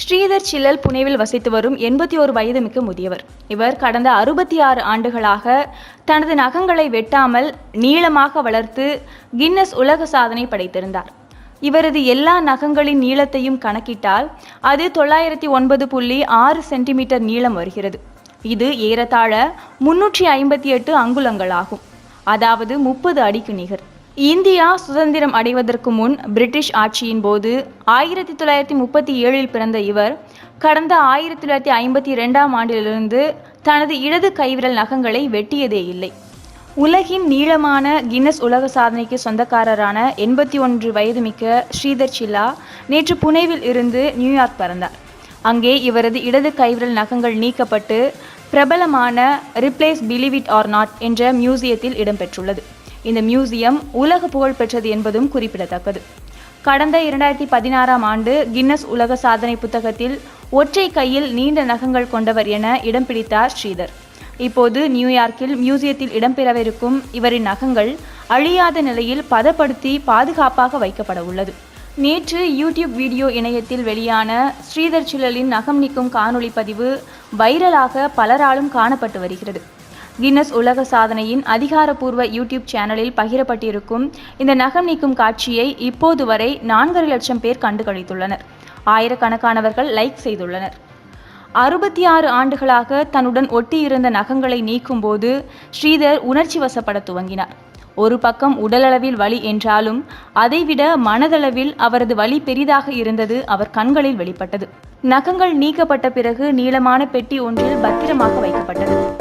ஸ்ரீதர் சில்லல் புனேவில் வசித்து வரும் எண்பத்தி ஒரு வயது மிக்க முதியவர். இவர் கடந்த அறுபத்தி ஆறு ஆண்டுகளாக தனது நகங்களை வெட்டாமல் நீளமாக வளர்த்து கின்னஸ் உலக சாதனை படைத்திருந்தார். இவரது எல்லா நகங்களின் நீளத்தையும் கணக்கிட்டால் அது தொள்ளாயிரத்தி ஒன்பது புள்ளி ஆறு சென்டிமீட்டர் நீளம் வருகிறது. இது ஏறத்தாழ முன்னூற்றி ஐம்பத்தி எட்டு அங்குலங்களாகும். அதாவது முப்பது அடிக்கு நிகர். இந்தியா சுதந்திரம் அடைவதற்கு முன் பிரிட்டிஷ் ஆட்சியின் போது ஆயிரத்தி தொள்ளாயிரத்தி முப்பத்தி ஏழில் பிறந்த இவர் கடந்த ஆயிரத்தி தொள்ளாயிரத்தி ஐம்பத்தி ரெண்டாம் ஆண்டிலிருந்து தனது இடது கைவிரல் நகங்களை வெட்டியதே இல்லை. உலகின் நீளமான கின்னஸ் உலக சாதனைக்கு சொந்தக்காரரான எண்பத்தி ஒன்று வயது மிக்க ஸ்ரீதர் சில்லா நேற்று புனேவில் இருந்து நியூயார்க் பறந்தார். அங்கே இவரது இடது கைவிரல் நகங்கள் நீக்கப்பட்டு பிரபலமான Ripley's believe it or not என்ற மியூசியத்தில் இடம்பெற்றுள்ளது இந்த மியூசியம் உலக புகழ் பெற்றது என்பதும் குறிப்பிடத்தக்கது. கடந்த இரண்டாயிரத்தி பதினாறாம் ஆண்டு கின்னஸ் உலக சாதனை புத்தகத்தில் ஒற்றை கையில் நீண்ட நகங்கள் கொண்டவர் என இடம் பிடித்தார் ஸ்ரீதர். இப்போது நியூயார்க்கில் மியூசியத்தில் இடம்பெறவிருக்கும் இவரின் நகங்கள் அழியாத நிலையில் பதப்படுத்தி பாதுகாப்பாக வைக்கப்பட உள்ளது. நேற்று யூடியூப் வீடியோ இணையத்தில் வெளியான ஸ்ரீதர் சில்லலின் நகம் நீக்கும் காணொளி பதிவு வைரலாக பலராலும் காணப்பட்டு வருகிறது. கின்னஸ் உலக சாதனையின் அதிகாரப்பூர்வ யூடியூப் சேனலில் பகிரப்பட்டிருக்கும் இந்த நகம் நீக்கும் காட்சியை இப்போது வரை நான்கரை லட்சம் பேர் கண்டுகளித்துள்ளனர். ஆயிரக்கணக்கானவர்கள் லைக் செய்துள்ளனர். அறுபத்தி ஆறு ஆண்டுகளாக தன்னுடன் ஒட்டியிருந்த நகங்களை நீக்கும்போது ஸ்ரீதர் உணர்ச்சி வசப்பட துவங்கினார். ஒரு பக்கம் உடலளவில் வலி என்றாலும் அதைவிட மனதளவில் அவரது வலி பெரிதாக இருந்தது அவர் கண்களில் வெளிப்பட்டது. நகங்கள் நீக்கப்பட்ட பிறகு நீளமான பெட்டி ஒன்றில் பத்திரமாக வைக்கப்பட்டது.